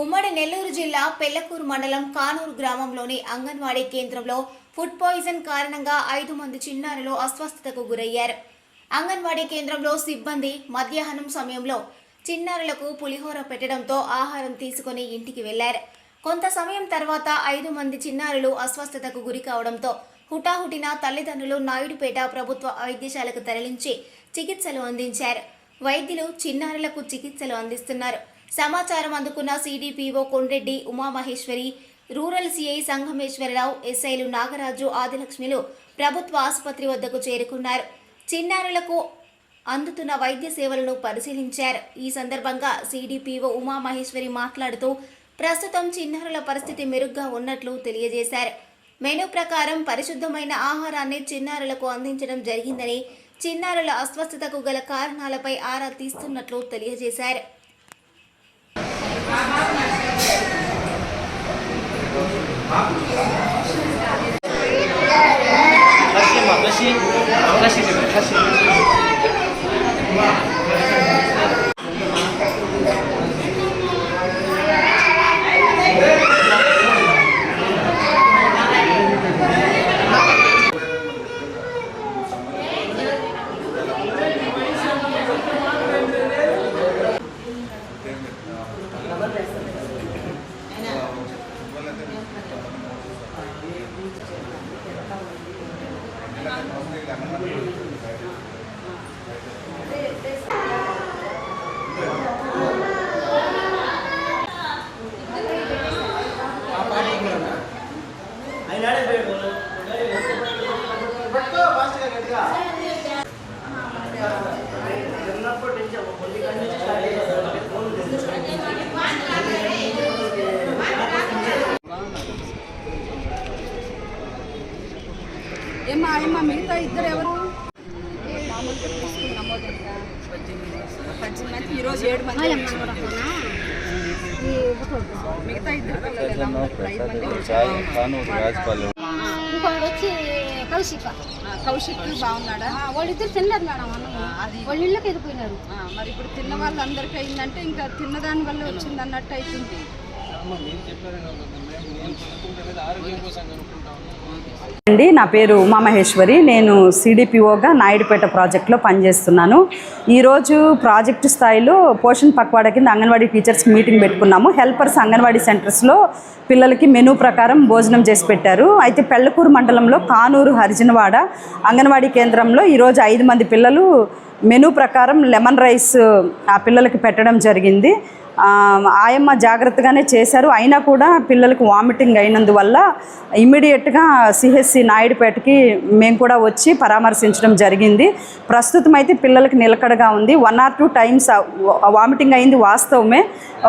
ఉమ్మడి నెల్లూరు జిల్లా పెళ్ళకూరు మండలం కానూరు గ్రామంలోని అంగన్వాడీ కేంద్రంలో ఫుడ్ పాయిజన్ కారణంగా ఐదు మంది చిన్నారులు అస్వస్థతకు గురయ్యారు. అంగన్వాడీ కేంద్రంలో సిబ్బంది మధ్యాహ్నం సమయంలో చిన్నారులకు పులిహోర పెట్టడంతో ఆహారం తీసుకుని ఇంటికి వెళ్ళారు. కొంత సమయం తర్వాత ఐదు మంది చిన్నారులు అస్వస్థతకు గురి కావడంతో హుటాహుటిన తల్లిదండ్రులు నాయుడుపేట ప్రభుత్వ వైద్యశాలకు తరలించి చికిత్సలు అందించారు. వైద్యులు చిన్నారులకు చికిత్సలు అందిస్తున్నారు. సమాచారం అందుకున్న CDPO Kondreddy Umamaheswari rural CI Sangameswararao ఎస్ఐలు నాగరాజు ఆదిలక్ష్మిలు ప్రభుత్వ ఆసుపత్రి వద్దకు చేరుకున్నారు. చిన్నారులకు అందుతున్న వైద్య సేవలను పరిశీలించారు. ఈ సందర్భంగా సిడిపిఓ ఉమామహేశ్వరి మాట్లాడుతూ ప్రస్తుతం చిన్నారుల పరిస్థితి మెరుగ్గా ఉన్నట్లు తెలియజేశారు. మెనూ ప్రకారం పరిశుద్ధమైన ఆహారాన్ని చిన్నారులకు అందించడం జరిగిందని చిన్నారుల అస్వస్థతకు గల కారణాలపై ఆరా తీస్తున్నట్లు తెలియజేశారు. 다 అయినాడే పోయి పట్టుకో ఫాస్ట్గా గట్టిగా మిగతా ఇద్దరు ఎవరు? ఈరోజు ఏడు మంది మిగతా ఇద్దరు వచ్చి కౌశిక కౌశిక్ బాగున్నాడా వాళ్ళిద్దరు తిన్నారు మేడం అది. వాళ్ళు ఇళ్ళకి వెళ్ళిపోయినారు. మరి ఇప్పుడు తిన్న వాళ్ళందరికీ అయిందంటే ఇంకా తిన్నదాని వల్ల వచ్చింది అన్నట్టు అవుతుంది అండి నా పేరు ఉమామహేశ్వరి. నేను సిడిపిఓగా నాయుడుపేట ప్రాజెక్ట్లో పనిచేస్తున్నాను. ఈరోజు ప్రాజెక్టు స్థాయిలో పోషణ్ పక్వాడ కింద అంగన్వాడీ టీచర్స్ మీటింగ్ పెట్టుకున్నాము. హెల్పర్స్ అంగన్వాడీ సెంటర్స్లో పిల్లలకి మెనూ ప్రకారం భోజనం చేసి పెట్టారు. అయితే పెళ్ళకూరు మండలంలో కానూరు హరిజనవాడ అంగన్వాడీ కేంద్రంలో ఈరోజు ఐదు మంది పిల్లలు మెనూ ప్రకారం లెమన్ రైస్ ఆ పిల్లలకి పెట్టడం జరిగింది. ఆయమ్మ జాగ్రత్తగానే చేశారు. అయినా కూడా పిల్లలకు వామిటింగ్ అయినందువల్ల ఇమ్మీడియట్గా సిహెచ్సి నాయుడుపేటకి మేము కూడా వచ్చి పరామర్శించడం జరిగింది. ప్రస్తుతం అయితే పిల్లలకి నిలకడగా ఉంది. One or two times vomiting అయింది వాస్తవమే.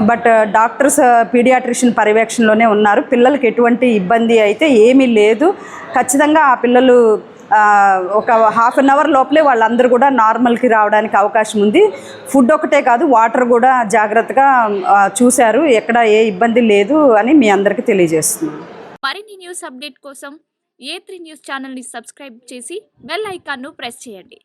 బట్ డాక్టర్స్ పీడియాట్రిషియన్ పర్యవేక్షణలోనే ఉన్నారు. పిల్లలకి ఎటువంటి ఇబ్బంది అయితే ఏమీ లేదు. ఖచ్చితంగా ఆ పిల్లలు ఒక హాఫ్ అన్ అవర్ లోపలే వాళ్ళందరూ కూడా నార్మల్కి రావడానికి అవకాశం ఉంది. ఫుడ్ ఒకటే కాదు వాటర్ కూడా జాగ్రత్తగా చూశారు. ఎక్కడ ఏ ఇబ్బంది లేదు అని మీ అందరికీ తెలియజేస్తున్నాను. మరిన్ని న్యూస్ అప్డేట్ కోసం ఏ త్రీ న్యూస్ ఛానల్ని సబ్స్క్రైబ్ చేసి బెల్ ఐకాన్ను ప్రెస్ చేయండి.